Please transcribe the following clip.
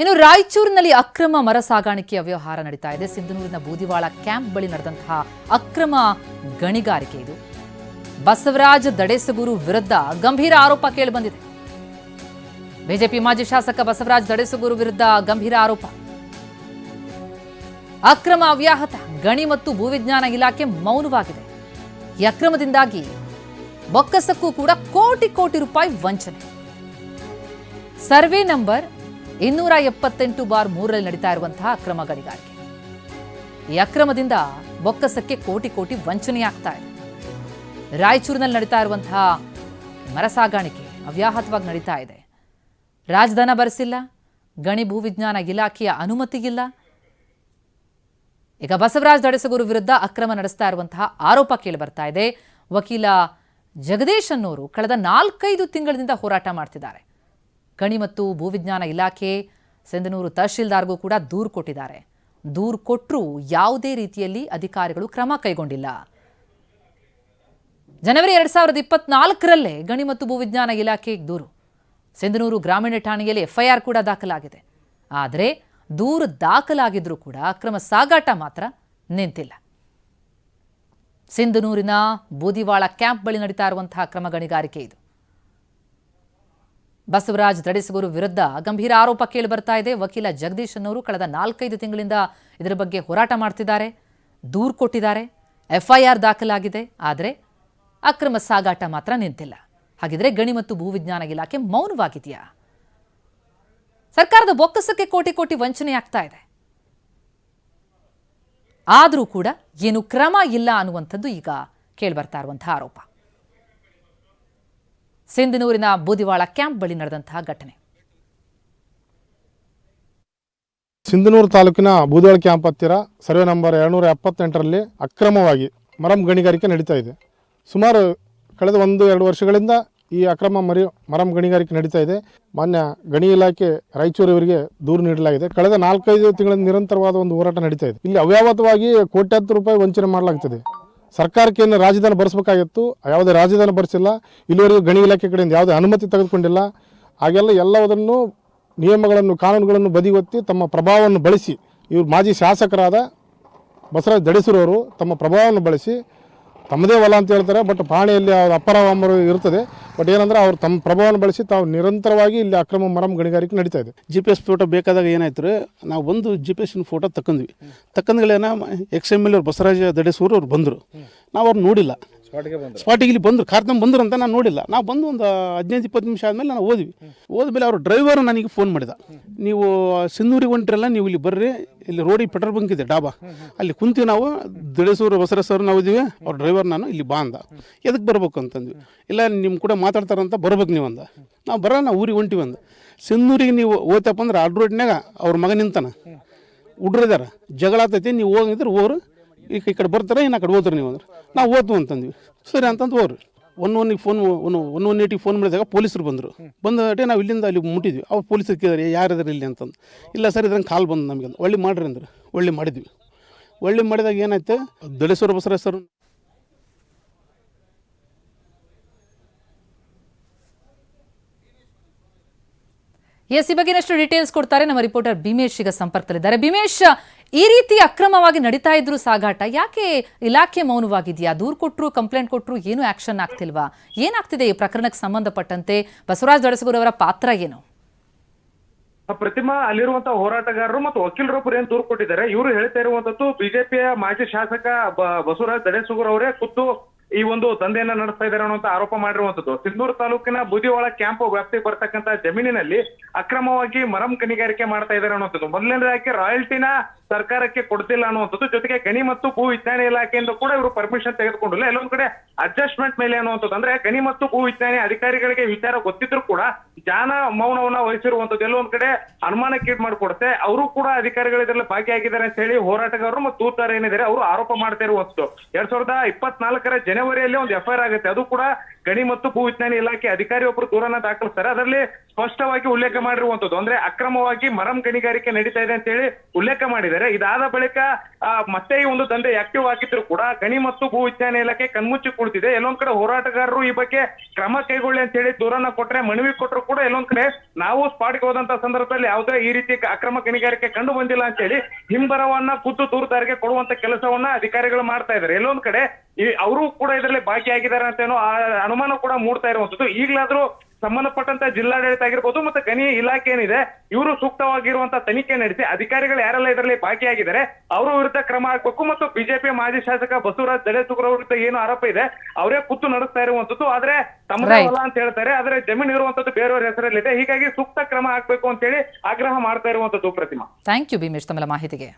ಇನ್ನು ರಾಯಚೂರಿನಲ್ಲಿ ಅಕ್ರಮ ಮರ ಸಾಗಾಣಿಕೆಯ ವ್ಯವಹಾರ ನಡೀತಾ ಇದೆ. ಸಿಂಧನೂರಿನ ಬೂದಿವಾಳ ಕ್ಯಾಂಪ್ ಬಳಿ ನಡೆದಂತಹ ಅಕ್ರಮ ಗಣಿಗಾರಿಕೆ ಇದು. ಬಸವರಾಜ್ ದಡೇಸಗೂರು ವಿರುದ್ಧ ಗಂಭೀರ ಆರೋಪ ಕೇಳಿಬಂದಿದೆ. ಬಿಜೆಪಿ ಮಾಜಿ ಶಾಸಕ ಬಸವರಾಜ್ ದಡೇಸಗೂರು ವಿರುದ್ಧ ಗಂಭೀರ ಆರೋಪ. ಅಕ್ರಮ ಅವ್ಯಾಹತ, ಗಣಿ ಮತ್ತು ಭೂವಿಜ್ಞಾನ ಇಲಾಖೆ ಮೌನವಾಗಿದೆ. ಈ ಅಕ್ರಮದಿಂದಾಗಿ ಬೊಕ್ಕಸಕ್ಕೂ ಕೂಡ ಕೋಟಿ ಕೋಟಿ ರೂಪಾಯಿ ವಂಚನೆ. ಸರ್ವೆ ನಂಬರ್ ಇನ್ನೂರ ಎಪ್ಪತ್ತೆಂಟು ಬಾರ್ ಮೂರರಲ್ಲಿ ನಡೀತಾ ಇರುವಂತಹ ಅಕ್ರಮ ಗಣಿಗಾರಿಕೆ. ಈ ಅಕ್ರಮದಿಂದ ಬೊಕ್ಕಸಕ್ಕೆ ಕೋಟಿ ಕೋಟಿ ವಂಚನೆಯಾಗ್ತಾ ಇದೆ. ರಾಯಚೂರಿನಲ್ಲಿ ನಡೀತಾ ಇರುವಂತಹ ಮರ ಸಾಗಾಣಿಕೆ ಅವ್ಯಾಹತವಾಗಿ ನಡೀತಾ ಇದೆ. ರಾಜಧಾನ ಬರೆಸಿಲ್ಲ, ಗಣಿ ಭೂವಿಜ್ಞಾನ ಇಲಾಖೆಯ ಅನುಮತಿಗಿಲ್ಲ. ಈಗ ಬಸವರಾಜ್ ದಡಸಗೂರು ವಿರುದ್ಧ ಅಕ್ರಮ ನಡೆಸ್ತಾ ಇರುವಂತಹ ಆರೋಪ ಕೇಳಿ ಬರ್ತಾ ಇದೆ. ವಕೀಲ ಜಗದೀಶ್ ಅನ್ನೋರು ಕಳೆದ ನಾಲ್ಕೈದು ತಿಂಗಳಿಂದ ಹೋರಾಟ ಮಾಡ್ತಿದ್ದಾರೆ. ಗಣಿ ಮತ್ತು ಭೂವಿಜ್ಞಾನ ಇಲಾಖೆ ಸಿಂಧನೂರು ತಹಶೀಲ್ದಾರ್ಗೂ ಕೂಡ ದೂರು ಕೊಟ್ಟಿದ್ದಾರೆ. ದೂರು ಕೊಟ್ಟರೂ ಯಾವುದೇ ರೀತಿಯಲ್ಲಿ ಅಧಿಕಾರಿಗಳು ಕ್ರಮ ಕೈಗೊಂಡಿಲ್ಲ. ಜನವರಿ ಎರಡ್ ಸಾವಿರದ ಇಪ್ಪತ್ನಾಲ್ಕರಲ್ಲೇ ಗಣಿ ಮತ್ತು ಭೂವಿಜ್ಞಾನ ಇಲಾಖೆಗೆ ದೂರು. ಸಿಂಧನೂರು ಗ್ರಾಮೀಣ ಠಾಣೆಯಲ್ಲಿ ಎಫ್ಐಆರ್ ಕೂಡ ದಾಖಲಾಗಿದೆ. ಆದರೆ ದೂರು ದಾಖಲಾಗಿದ್ರೂ ಕೂಡ ಅಕ್ರಮ ಸಾಗಾಟ ಮಾತ್ರ ನಿಂತಿಲ್ಲ. ಸಿಂಧನೂರಿನ ಬೂದಿವಾಳ ಕ್ಯಾಂಪ್ ಬಳಿ ನಡೀತಾ ಇರುವಂತಹ ಅಕ್ರಮ ಗಣಿಗಾರಿಕೆ ಇದು. ಬಸವರಾಜ್ ದಡಿಸಗೂರು ವಿರುದ್ಧ ಗಂಭೀರ ಆರೋಪ ಕೇಳಿ ಬರ್ತಾ ಇದೆ. ವಕೀಲ ಜಗದೀಶ್ ಅನ್ನೋರು ಕಳೆದ ನಾಲ್ಕೈದು ತಿಂಗಳಿಂದ ಇದರ ಬಗ್ಗೆ ಹೋರಾಟ ಮಾಡ್ತಿದ್ದಾರೆ, ದೂರು ಕೊಟ್ಟಿದ್ದಾರೆ, ಎಫ್ಐಆರ್ ದಾಖಲಾಗಿದೆ. ಆದರೆ ಅಕ್ರಮ ಸಾಗಾಟ ಮಾತ್ರ ನಿಂತಿಲ್ಲ. ಹಾಗಿದ್ರೆ ಗಣಿ ಮತ್ತು ಭೂವಿಜ್ಞಾನ ಇಲಾಖೆ ಮೌನವಾಗಿದೆಯಾ? ಸರ್ಕಾರದ ಬೊಕ್ಕಸಕ್ಕೆ ಕೋಟಿ ಕೋಟಿ ವಂಚನೆ ಆಗ್ತಾ ಇದೆ. ಆದರೂ ಕೂಡ ಏನು ಕ್ರಮ ಇಲ್ಲ ಅನ್ನುವಂಥದ್ದು ಈಗ ಕೇಳಿಬರ್ತಾ ಇರುವಂತಹ ಆರೋಪ. ಸಿಂಧನೂರಿನ ಬೂದಿವಾಳ ಕ್ಯಾಂಪ್ ಬಳಿ ನಡೆದಂತಹ ಘಟನೆ. ಸಿಂಧನೂರು ತಾಲೂಕಿನ ಬೂದಿವಾಳ ಕ್ಯಾಂಪ್ ಹತ್ತಿರ ಸರ್ವೆ ನಂಬರ್ ಎರಡುನೂರ ಎಪ್ಪತ್ತೆಂಟರಲ್ಲಿ ಅಕ್ರಮವಾಗಿ ಮರಂ ಗಣಿಗಾರಿಕೆ ನಡೀತಾ ಇದೆ. ಸುಮಾರು ಕಳೆದ ಒಂದು, ಎರಡು ವರ್ಷಗಳಿಂದ ಈ ಅಕ್ರಮ ಮರಿ, ಮರಂ ಗಣಿಗಾರಿಕೆ ನಡೀತಾ ಇದೆ. ಮಾನ್ಯ ಗಣಿ ಇಲಾಖೆ ರಾಯಚೂರು ಇವರಿಗೆ ದೂರು ನೀಡಲಾಗಿದೆ. ಕಳೆದ ನಾಲ್ಕೈದು ತಿಂಗಳ ನಿರಂತರವಾದ ಒಂದು ಹೋರಾಟ ನಡೀತಾ ಇದೆ. ಇಲ್ಲಿ ಅವ್ಯಾವತವಾಗಿ ಕೋಟ್ಯಾಂತರ ರೂಪಾಯಿ ವಂಚನೆ ಮಾಡಲಾಗ್ತದೆ. ಸರ್ಕಾರಕ್ಕೆ ಏನು ರಾಜಧಾನಿ ಬರೆಸಬೇಕಾಗಿತ್ತು, ಯಾವುದೇ ರಾಜಧಾನಿ ಬರೆಸಿಲ್ಲ, ಇಲ್ಲಿವರೆಗೂ ಗಣಿ ಇಲಾಖೆ ಕಡೆಯಿಂದ ಯಾವುದೇ ಅನುಮತಿ ತೆಗೆದುಕೊಂಡಿಲ್ಲ. ಹಾಗೆಲ್ಲ ಎಲ್ಲವುದನ್ನು ನಿಯಮಗಳನ್ನು, ಕಾನೂನುಗಳನ್ನು ಬದಿಗೊತ್ತಿ ತಮ್ಮ ಪ್ರಭಾವವನ್ನು ಬಳಸಿ, ಇವರು ಮಾಜಿ ಶಾಸಕರಾದ ಬಸವರಾಜ್ ದಡಿಸಿರೋರು ತಮ್ಮ ಪ್ರಭಾವವನ್ನು ಬಳಸಿ ತಮ್ಮದೇ ಹೊಲ ಅಂತ ಹೇಳ್ತಾರೆ ಬಟ್ ಪಾಣಿಯಲ್ಲಿ ಅವ್ರ ಅಪ್ಪರ ಅಮ್ಮರು ಇರ್ತದೆ. ಬಟ್ ಏನಂದ್ರೆ ಅವ್ರು ತಮ್ಮ ಪ್ರಭಾವವನ್ನು ಬಳಸಿ ತಾವು ನಿರಂತರವಾಗಿ ಇಲ್ಲಿ ಅಕ್ರಮ ಮರಂ ಗಣಿಗಾರಿಕೆ ನಡೀತಾ ಇದೆ. ಜಿ ಪಿ ಎಸ್ ಫೋಟೋ ಬೇಕಾದಾಗ ಏನಾಯ್ತು ರೀ, ನಾವು ಒಂದು ಜಿ ಪಿ ಎಸ್ನ ಫೋಟೋ ತಕ್ಕಂದ್ವಿ. ತಕ್ಕಂದ್ಗಳೇನ ಎಕ್ಸ್ ಎಂ ಎಲ್ ಅವ್ರು ಬಸವರಾಜ ದಡೇಸೂರು ಅವ್ರು ಬಂದರು. ನಾವು ಅವ್ರು ನೋಡಿಲ್ಲ. ಸ್ಪಾಟಿಗೆ ಇಲ್ಲಿ ಬಂದರು, ಕಾರ್ ತಂದು ಬಂದರು ಅಂತ ನಾನು ನೋಡಿಲ್ಲ. ನಾವು ಬಂದು ಒಂದು ಹದಿನೈದು, ಇಪ್ಪತ್ತು ನಿಮಿಷ ಆದಮೇಲೆ ನಾನು ಓದ್ವಿ ಹೋದ್ಮೇಲೆ ಅವ್ರ ಡ್ರೈವರ್ ನನಗೆ ಫೋನ್ ಮಾಡಿದ. ನೀವು ಸಿಂಧೂರಿಗೆ ಹೊಂಟ್ರಲ್ಲ, ನೀವು ಇಲ್ಲಿ ಬರ್ರಿ. ಇಲ್ಲಿ ರೋಡಿಗೆ ಪೆಟ್ರೋಲ್ ಬಂಕ್ ಇದೆ, ಡಾಬಾ. ಅಲ್ಲಿ ಕುಂತೀವಿ ನಾವು. ಬಸರ ಸರ್ ನಾವು ಇದೀವಿ. ಅವ್ರ ಡ್ರೈವರ್ ನಾನು, ಇಲ್ಲಿ ಬಾ ಅಂದ. ಎದಕ್ಕೆ ಬರ್ಬೇಕು ಅಂತಂದ್ವಿ ಇಲ್ಲ ನಿಮ್ಮ ಕೂಡ ಮಾತಾಡ್ತಾರಂತ ಬರ್ಬೇಕು ನೀವು ಅಂದ. ನಾವು ಬರೋಣ ನಾವು ಊರಿಗೆ ಹೊಂಟಿವಿ ಅಂದ. ಸಿಂಧೂರಿಗೆ ನೀವು ಓದ್ತಪ್ಪ ಅಂದ್ರೆ ಅಡ್ ರೋಡ್ನಾಗ ಅವ್ರ ಮಗ ನಿಂತಾನ. ಹುಡ್ರಿದಾರ ಜಗಳ ಆತೈತಿ, ನೀವು ಹೋಗಿದ್ರೆ ಹೋಗ್ರು. ಈ ಈ ಕಡೆ ಬರ್ತಾರೆ, ಇನ್ನು ಕಡೆ ಹೋದ್ರೆ ನೀವು ಅಂದ್ರೆ. ನಾವು ಓದು ಅಂತಂದ್ವಿ. ಸರಿ ಅಂತಂದು ಹೋರಿ ಒನ್ ಒನ್ನಿಗೆ ಫೋನ್ ಒನ್ ಒನ್ ಒನ್ ಏಟಿಗೆ ಫೋನ್ ಮಾಡಿದಾಗ ಪೊಲೀಸರು ಬಂದರು. ಬಂದಟೆ ನಾವು ಇಲ್ಲಿಂದ ಅಲ್ಲಿ ಮುಟ್ಟಿದ್ವಿ. ಅವ್ರು ಪೊಲೀಸರು ಕೇಳಿದ್ರೆ ಯಾರಿದ್ದಾರೆ ಇಲ್ಲಿ? ಅಂತಂದು. ಇಲ್ಲ ಸರ್, ಇದ್ರಂಗೆ ಕಾಲ್ ಬಂದು ನಮಗೆ ಒಳ್ಳೆ ಮಾಡ್ರಿ ಅಂದ್ರೆ. ಒಳ್ಳೆ ಮಾಡಿದ್ವಿ. ಒಳ್ಳೆ ಮಾಡಿದಾಗ ಏನಾಯ್ತು? ದಳೇಶ್ವರ ಬಸವರಾಜ್ ಸರ್ ಎಸ್ ಈ ಬಗ್ಗೆ ಇನ್ನಷ್ಟು ಡೀಟೇಲ್ಸ್ ಕೊಡ್ತಾರೆ. ನಮ್ಮ ರಿಪೋರ್ಟರ್ ಭೀಮೇಶ್ ಈಗ ಸಂಪರ್ಕದಲ್ಲಿದ್ದಾರೆ. ಭೀಮೇಶ್, ಈ ರೀತಿ ಅಕ್ರಮವಾಗಿ ನಡೀತಾ ಇದ್ರು ಸಾಗಾಟ, ಯಾಕೆ ಇಲಾಖೆ ಮೌನವಾಗಿದೆಯಾ? ದೂರು ಕೊಟ್ಟರು ಕಂಪ್ಲೇಂಟ್ ಕೊಟ್ಟರು ಏನು ಆಕ್ಷನ್ ಆಗ್ತಿಲ್ವಾ? ಏನಾಗ್ತಿದೆ ಈ ಪ್ರಕರಣಕ್ಕೆ ಸಂಬಂಧಪಟ್ಟಂತೆ? ಬಸವರಾಜ್ ದೊಡಸಗೂರವರ ಪಾತ್ರ ಏನು? ಪ್ರತಿಮಾ ಅಲ್ಲಿರುವಂತಹ ಹೋರಾಟಗಾರರು ಮತ್ತು ವಕೀಲರೊಬ್ಬರು ಏನು ದೂರು ಕೊಟ್ಟಿದ್ದಾರೆ. ಇವರು ಹೇಳ್ತಾ ಇರುವಂತದ್ದು, ಬಿಜೆಪಿಯ ಮಾಜಿ ಶಾಸಕ ಬಸವರಾಜ್ ದಡೇಸುಗೂರ್ ಅವರೇ ಖುದ್ದು ಈ ಒಂದು ದಂಧೆಯನ್ನ ನಡೆಸ್ತಾ ಇದ್ದಾರೆ ಅನ್ನುವಂತ ಆರೋಪ ಮಾಡಿರುವಂತದ್ದು ಸಿಂಧೂರು ತಾಲೂಕಿನ ಬುದಿವಾಳ ಕ್ಯಾಂಪ್ ವ್ಯಾಪ್ತಿ ಬರ್ತಕ್ಕಂತ ಜಮೀನಿನಲ್ಲಿ ಅಕ್ರಮವಾಗಿ ಮರಂ ಗಣಿಗಾರಿಕೆ ಮಾಡ್ತಾ ಇದ್ದಾರೆ ಅನ್ನುವಂಥದ್ದು. ಮೊದಲನೇದಾಗಿ ರಾಯಲ್ಟಿನ ಸರ್ಕಾರಕ್ಕೆ ಕೊಡ್ತಿಲ್ಲ ಅನ್ನುವಂಥದ್ದು. ಜೊತೆಗೆ ಗಣಿ ಮತ್ತು ಭೂ ವಿಜ್ಞಾನ ಇಲಾಖೆಯಿಂದ ಕೂಡ ಇವರು ಪರ್ಮಿಷನ್ ತೆಗೆದುಕೊಂಡಿಲ್ಲ. ಎಲ್ಲೊಂದು ಕಡೆ ಅಡ್ಜಸ್ಟ್ಮೆಂಟ್ ಮೇಲೆ ಅನ್ನುವಂಥದ್ದು. ಅಂದ್ರೆ ಗಣಿ ಮತ್ತು ಭೂ ವಿಜ್ಞಾನ ಅಧಿಕಾರಿಗಳಿಗೆ ವಿಚಾರ ಗೊತ್ತಿದ್ರು ಕೂಡ ಜಾನ ಮೌನವನ್ನ ವಹಿಸಿರುವಂತದ್ದು ಎಲ್ಲೊಂದು ಕಡೆ ಅನುಮಾನಕ್ಕೀಡ್ ಮಾಡಿಕೊಡುತ್ತೆ. ಅವರು ಕೂಡ ಅಧಿಕಾರಿಗಳು ಇದರಲ್ಲಿ ಭಾಗಿಯಾಗಿದ್ದಾರೆ ಅಂತ ಹೇಳಿ ಹೋರಾಟಗಾರರು ಮತ್ತು ದೂತರ ಏನಿದ್ದಾರೆ, ಅವರು ಆರೋಪ ಮಾಡ್ತಾ ಇರುವಂತದ್ದು ಎರಡ್ ಸಾವಿರದ ಇಪ್ಪತ್ನಾಲ್ಕರ ಜನವರಿಯಲ್ಲಿ ಒಂದು ಎಫ್ಐಆರ್ ಆಗುತ್ತೆ. ಅದು ಕೂಡ ಗಣಿ ಮತ್ತು ಭೂ ವಿಜ್ಞಾನ ಇಲಾಖೆ ಅಧಿಕಾರಿ ಒಬ್ರು ದೂರನ್ನ ದಾಖಲಿಸ್ತಾರೆ. ಅದರಲ್ಲಿ ಸ್ಪಷ್ಟವಾಗಿ ಉಲ್ಲೇಖ ಮಾಡಿರುವಂತದ್ದು ಅಂದ್ರೆ ಅಕ್ರಮವಾಗಿ ಮರಂ ಗಣಿಗಾರಿಕೆ ನಡೀತಾ ಇದೆ ಅಂತ ಹೇಳಿ ಉಲ್ಲೇಖ ಮಾಡಿದ್ದಾರೆ. ಇದಾದ ಬಳಿಕ ಆ, ಮತ್ತೆ ಈ ಒಂದು ದಂಧೆ ಆಕ್ಟಿವ್ ಆಗಿದ್ರು ಕೂಡ ಗಣಿ ಮತ್ತು ಭೂ ವಿಜ್ಞಾನ ಇಲಾಖೆ ಕಣ್ಮುಚ್ಚಿ ಕುಳಿತಿದೆ. ಎಲ್ಲೊಂದ್ ಕಡೆ ಹೋರಾಟಗಾರರು ಈ ಬಗ್ಗೆ ಕ್ರಮ ಕೈಗೊಳ್ಳಿ ಅಂತ ಹೇಳಿ ದೂರನ್ನ ಕೊಟ್ರೆ ಮನವಿ ಕೊಟ್ಟರು ಕೂಡ ಎಲ್ಲೊಂದ್ ಕಡೆ ನಾವು ಸ್ಪಾಟ್ಗೆ ಹೋದಂತ ಸಂದರ್ಭದಲ್ಲಿ ಯಾವುದೇ ಈ ರೀತಿ ಅಕ್ರಮ ಗಣಿಗಾರಿಕೆ ಕಂಡು ಬಂದಿಲ್ಲ ಅಂತ ಹೇಳಿ ಹಿಂಬರವನ್ನ ಖುದ್ದು ದೂರದಾರಿಗೆ ಕೊಡುವಂತ ಕೆಲಸವನ್ನ ಅಧಿಕಾರಿಗಳು ಮಾಡ್ತಾ ಇದ್ದಾರೆ. ಎಲ್ಲೊಂದ್ ಕಡೆ ಅವರು ಕೂಡ ಇದರಲ್ಲಿ ಭಾಗಿಯಾಗಿದ್ದಾರೆ ಅಂತ ಏನೋ ಅನುಮಾನ ಕೂಡ ಮೂಡ್ತಾ ಇರುವಂತದ್ದು ಈಗಲಾದ್ರೂ ಸಂಬಂಧಪಟ್ಟಂತ ಜಿಲ್ಲಾಡಳಿತ ಆಗಿರ್ಬೋದು ಮತ್ತೆ ಗಣಿ ಇಲಾಖೆ ಏನಿದೆ ಇವರು ಸೂಕ್ತವಾಗಿರುವಂತ ತನಿಖೆ ನಡೆಸಿ ಅಧಿಕಾರಿಗಳು ಯಾರೆಲ್ಲ ಇದರಲ್ಲಿ ಭಾಗಿಯಾಗಿದ್ದಾರೆ ಅವರ ವಿರುದ್ಧ ಕ್ರಮ ಹಾಕಬೇಕು ಮತ್ತು ಬಿಜೆಪಿ ಮಾಜಿ ಶಾಸಕ ಬಸವರಾಜ್ ದಡೇಸುಗ್ರ ವಿರುದ್ಧ ಏನು ಆರೋಪ ಇದೆ ಅವರೇ ಕುತ್ತು ನಡೆಸ್ತಾ ಇರುವಂತದ್ದು ಆದ್ರೆ ತಮ್ಮದೇ ಅಲ್ಲ ಅಂತ ಹೇಳ್ತಾರೆ ಆದ್ರೆ ಜಮೀನು ಇರುವಂತದ್ದು ಬೇರೆಯವರ ಹೆಸರಲ್ಲಿದೆ. ಹೀಗಾಗಿ ಸೂಕ್ತ ಕ್ರಮ ಹಾಕ್ಬೇಕು ಅಂತ ಹೇಳಿ ಆಗ್ರಹ ಮಾಡ್ತಾ ಇರುವಂತದ್ದು ಪ್ರತಿಮಾ. ಥ್ಯಾಂಕ್ ಯು ಭೀಮೇಶ್ ತಮ್ಮ ಮಾಹಿತಿಗೆ.